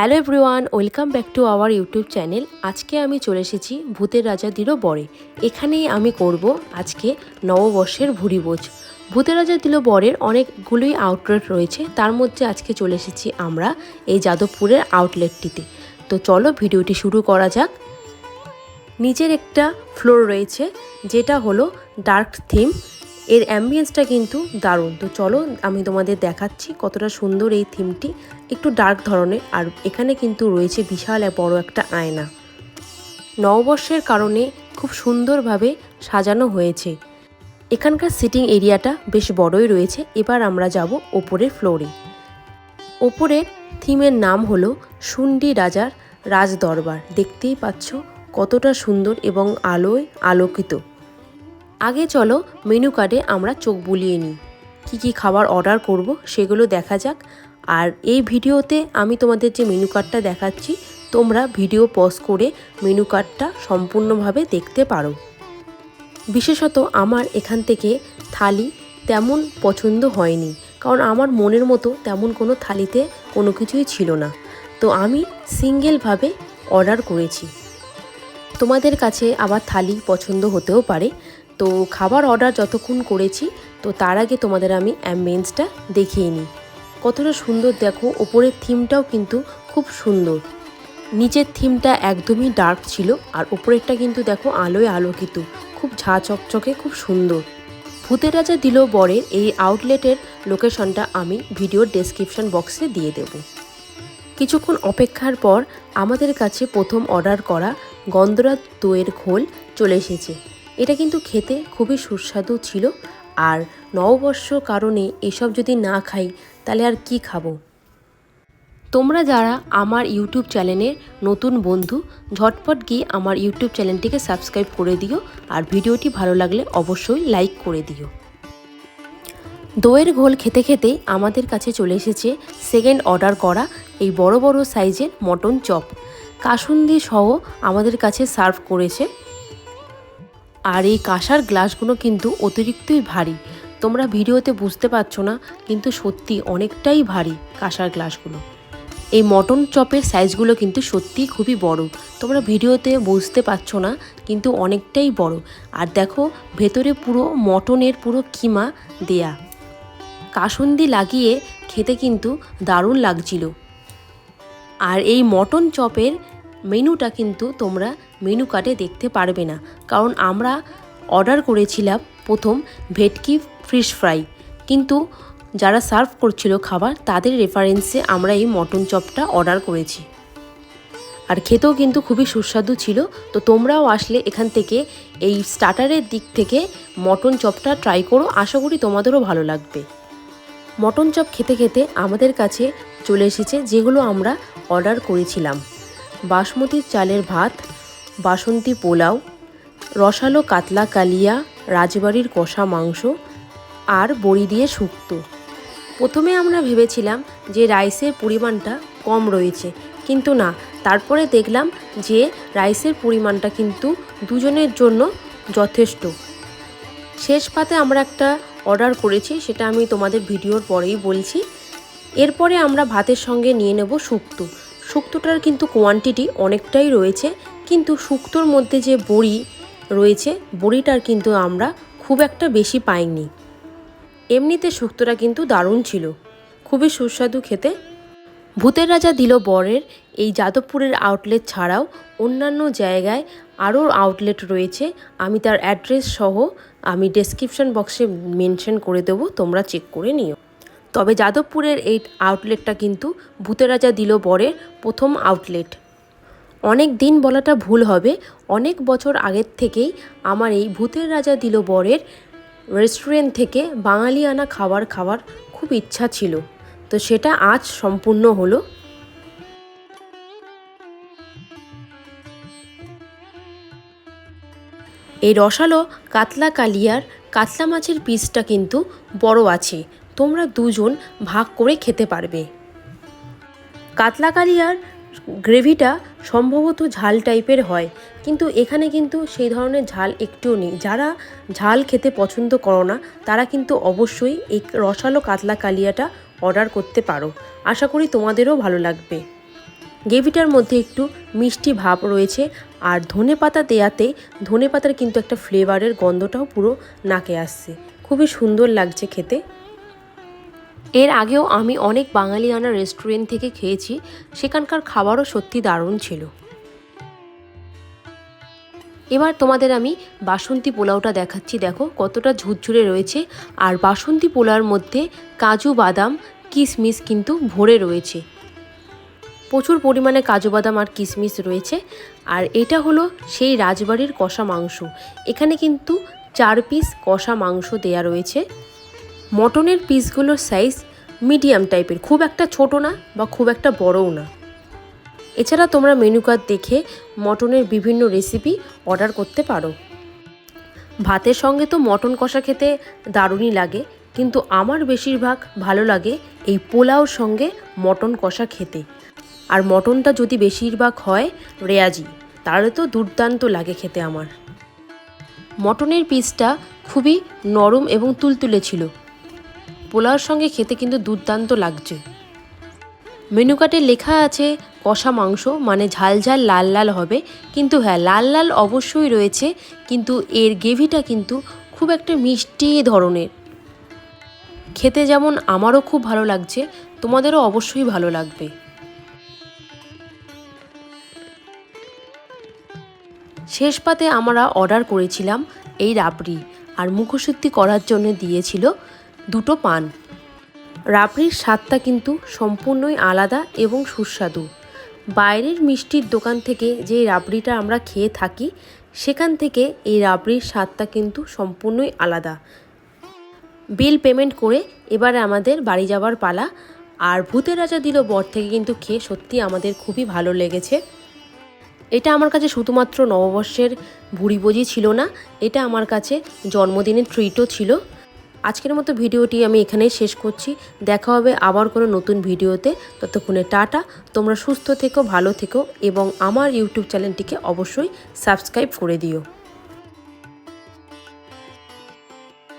Hello everyone, welcome back to our YouTube channel. আজকে আমি চলে এসেছি ভূতের রাজা দিল বরে এখানেই আমি করব আজকে নববর্ষের ভুরিভোজ ভূতের রাজা দিল বরের অনেকগুলোই আউটলেট রয়েছে। তার মধ্যে আজকে চলে এসেছি আমরা এই যাদবপুরের আউটলেটটিতে তো চলো ভিডিওটি শুরু করা যাক। নিচের একটা ফ্লোর রয়েছে, যেটা হলো ডার্ক থিম এর অ্যাম্বিয়েন্সটা কিন্তু দারুণ। তো চলো, আমি তোমাদের দেখাচ্ছি কতটা সুন্দর এই থিমটি একটু ডার্ক ধরনের, আর এখানে কিন্তু রয়েছে বিশাল বড় একটা আয়না। নববর্ষের কারণে খুব সুন্দরভাবে সাজানো হয়েছে। এখানকার সিটিং এরিয়াটা বেশ বড়ই রয়েছে। এবার আমরা যাব ওপরের ফ্লোরে ওপরের থিমের নাম হলো সুন্ডি রাজার রাজদরবার। দেখতেই পাচ্ছ কতটা সুন্দর এবং আলোয় আলোকিত। আগে চলো মেনু কার্ডে আমরা চোখ বুলিয়ে নিই। কী কী খাবার অর্ডার করব সেগুলো দেখা যাক। আর এই ভিডিওতে আমি তোমাদের যে মেনু কার্ডটা দেখাচ্ছি, তোমরা ভিডিও পজ করে মেনু কার্ডটা সম্পূর্ণভাবে দেখতে পারো। বিশেষত আমার এখান থেকে থালি তেমন পছন্দ হয়নি, কারণ আমার মনের মতো তেমন কোনো থালিতে কোনো কিছুই ছিল না। তো আমি সিঙ্গেলভাবে অর্ডার করেছি। তোমাদের কাছে আবার থালি পছন্দ হতেও পারে তো খাবার অর্ডার যতক্ষণ করেছি, তো তার আগে তোমাদের আমি অ্যাম্বিয়েন্সটা দেখিয়ে নিই। কতটা সুন্দর দেখো, ওপরের থিমটাও কিন্তু খুব সুন্দর। নিচের থিমটা একদমই ডার্ক ছিল, আর ওপরেরটা কিন্তু দেখো আলোয় আলোকিত, খুব ঝা চকচকে, খুব সুন্দর। ভূতের রাজা দিল বরের এই আউটলেটের লোকেশনটা আমি ভিডিওর ডেসক্রিপশন বক্সে দিয়ে দেব। কিছুক্ষণ অপেক্ষার পর আমাদের কাছে প্রথম অর্ডার করা গন্ধরাজ দইয়ের ঘোল চলে এসেছে। এটা কিন্তু খেতে খুবই সুস্বাদু ছিল। আর নববর্ষ কারণে এসব যদি না খাই, তাহলে আর কি খাব? তোমরা যারা আমার ইউটিউব চ্যানেলের নতুন বন্ধু, ঝটপট গিয়ে আমার ইউটিউব চ্যানেলটিকে সাবস্ক্রাইব করে দিও আর ভিডিওটি ভালো লাগলে অবশ্যই লাইক করে দিও। দইয়ের ঘোল খেতে খেতেই আমাদের কাছে চলে এসেছে সেকেন্ড অর্ডার করা এই বড় বড় সাইজের মটন চপ। কাসুন্দি সহ আমাদের কাছে সার্ভ করেছে আর এই কাঁসার গ্লাসগুলো কিন্তু অতিরিক্তই ভারী। তোমরা ভিডিওতে বুঝতে পারছ না, কিন্তু সত্যি অনেকটাই ভারী কাঁসার গ্লাসগুলো। এই মটন চপের সাইজগুলো কিন্তু সত্যিই খুবই বড়। তোমরা ভিডিওতে বুঝতে পারছ না, কিন্তু অনেকটাই বড়। আর দেখো, ভেতরে পুরো মটনের পুরো কিমা দেয়া। কাসুন্দি লাগিয়ে খেতে কিন্তু দারুণ লাগছিল। আর এই মটন চপের মেনুটা কিন্তু তোমরা মেনু কার্ডে দেখতে পারবে না। কারণ আমরা অর্ডার করেছিলাম প্রথম ভেটকি ফিশ ফ্রাই। কিন্তু যারা সার্ভ করছিল খাবার, তাদের রেফারেন্সে আমরা এই মটন চপটা অর্ডার করেছি। আর খেতেও কিন্তু খুবই সুস্বাদু ছিল। তো তোমরাও আসলে এখান থেকে, এই স্টার্টারের দিক থেকে মটন চপটা ট্রাই করো। আশা করি তোমাদেরও ভালো লাগবে। মটন চপ খেতে খেতে আমাদের কাছে চলে এসেছে যেগুলো আমরা অর্ডার করেছিলাম। বাসমতি চালের ভাত বাসন্তী পোলাও, রসালো কাতলা কালিয়া, রাজবাড়ির কষা মাংস আর বড়ি দিয়ে শুক্তো। প্রথমে আমরা ভেবেছিলাম যে রাইসের পরিমাণটা কম রয়েছে, কিন্তু না, তারপরে দেখলাম যে রাইসের পরিমাণটা কিন্তু দুজনের জন্য যথেষ্ট। শেষ পাতে আমরা একটা অর্ডার করেছি, সেটা আমি তোমাদের ভিডিওর পরেই বলছি। এরপরে আমরা ভাতের সঙ্গে নিয়ে নেব শুক্তো। শুক্তোটার কিন্তু কোয়ান্টিটি অনেকটাই রয়েছে কিন্তু শুক্তোর মধ্যে যে বড়ি রয়েছে, বড়িটার কিন্তু আমরা খুব একটা বেশি পাইনি। এমনিতে শুক্তোটা কিন্তু দারুণ ছিল। খুবই সুস্বাদু খেতে। ভূতের রাজা দিল বরের এই যাদবপুরের আউটলেট ছাড়াও অন্যান্য জায়গায় আরও আউটলেট রয়েছে। আমি তার অ্যাড্রেস সহ আমি ডেসক্রিপশন বক্সে মেনশন করে দেবো, তোমরা চেক করে নিও। তবে যাদবপুরের এই আউটলেটটা কিন্তু ভূতের রাজা দিল বরের প্রথম আউটলেট অনেক দিন বলাটা ভুল হবে। অনেক বছর আগের থেকেই আমার এই ভূতের রাজা দিল বরের রেস্টুরেন্ট থেকে বাঙালিয়ানা খাবার খাওয়ার খুব ইচ্ছা ছিল। তো সেটা আজ সম্পূর্ণ হলো। এই রসালো কাতলা কালিয়ার কাতলা মাছের পিসটা কিন্তু বড় আছে। তোমরা দুজন ভাগ করে খেতে পারবে। কাতলা কালিয়ার গ্রেভিটা সম্ভবত ঝাল টাইপের হয়। কিন্তু এখানে কিন্তু সেই ধরনের ঝাল একটুও নেই। যারা ঝাল খেতে পছন্দ করো না, তারা কিন্তু অবশ্যই এই রসালো কাতলা কালিয়াটা অর্ডার করতে পারো। আশা করি তোমাদেরও ভালো লাগবে। গ্রেভিটার মধ্যে একটু মিষ্টি ভাব রয়েছে আর ধনে পাতা দেয়াতে ধনে পাতার কিন্তু একটা ফ্লেভারের গন্ধটাও পুরো নাকে আসছে। খুবই সুন্দর লাগছে খেতে। এর আগেও আমি অনেক বাঙালিয়ানা রেস্টুরেন্ট থেকে খেয়েছি, সেখানকার খাবারও সত্যি দারুণ ছিল। এবার তোমাদের আমি বাসন্তী পোলাওটা দেখাচ্ছি, দেখো কতটা ঝুরঝুরে রয়েছে, আর বাসন্তী পোলাওর মধ্যে কাজু বাদাম কিশমিশ কিন্তু ভরে রয়েছে। প্রচুর পরিমাণে কাজু বাদাম আর কিশমিশ রয়েছে, আর এটা হলো সেই রাজবাড়ির কষা মাংস। এখানে কিন্তু চার পিস কষা মাংস দেয়া রয়েছে। মটনের পিসগুলোর সাইজ মিডিয়াম টাইপের খুব একটা ছোট না বা খুব একটা বড়ও না। এছাড়া তোমরা মেনু কার্ড দেখে মটনের বিভিন্ন রেসিপি অর্ডার করতে পারো। ভাতের সঙ্গে তো মটন কষা খেতে দারুণই লাগে, কিন্তু আমার বেশিরভাগ ভালো লাগে এই পোলাওর সঙ্গে মটন কষা খেতে। আর মটনটা যদি বেশিরভাগ হয় রেয়াজি, তাহলে তো দুর্দান্ত লাগে খেতে আমার। মটনের পিসটা খুবই নরম এবং তুলতুলে ছিল। পোলাওর সঙ্গে খেতে কিন্তু দুর্দান্ত লাগছে। মেনু কার্ডে লেখা আছে, কষা মাংস মানে ঝাল ঝাল লাল লাল হবে। কিন্তু হ্যাঁ লাল লাল অবশ্যই রয়েছে, কিন্তু এর গ্রেভিটা কিন্তু খুব একটা মিষ্টি ধরনের। খেতে যেমন আমারও খুব ভালো লাগছে, তোমাদেরও অবশ্যই ভালো লাগবে। শেষ পাতে আমরা অর্ডার করেছিলাম এই রাবড়ি, আর মুখশুদ্ধি করার জন্য দিয়েছিল দুটো পান। রাবড়ির স্বাদটা কিন্তু সম্পূর্ণই আলাদা এবং সুস্বাদু। বাইরের মিষ্টির দোকান থেকে যে রাবড়িটা আমরা খেয়ে থাকি, সেখান থেকে এই রাবড়ির স্বাদটা কিন্তু সম্পূর্ণই আলাদা। বিল পেমেন্ট করে এবারে আমাদের বাড়ি যাওয়ার পালা। আর ভূতের রাজা দিল বর থেকে কিন্তু খেয়ে সত্যি আমাদের খুবই ভালো লেগেছে। এটা আমার কাছে শুধুমাত্র নববর্ষের ভুড়িবোজি ছিল না, এটা আমার কাছে জন্মদিনের ট্রিটও ছিল। আজকের মতো ভিডিওটি আমি এখানেই শেষ করছি। দেখা হবে আবার কোনো নতুন ভিডিওতে। ততক্ষণে টাটা। তোমরা সুস্থ থেকো, ভালো থেকো এবং আমার ইউটিউব চ্যানেলটিকে অবশ্যই সাবস্ক্রাইব করে দিও।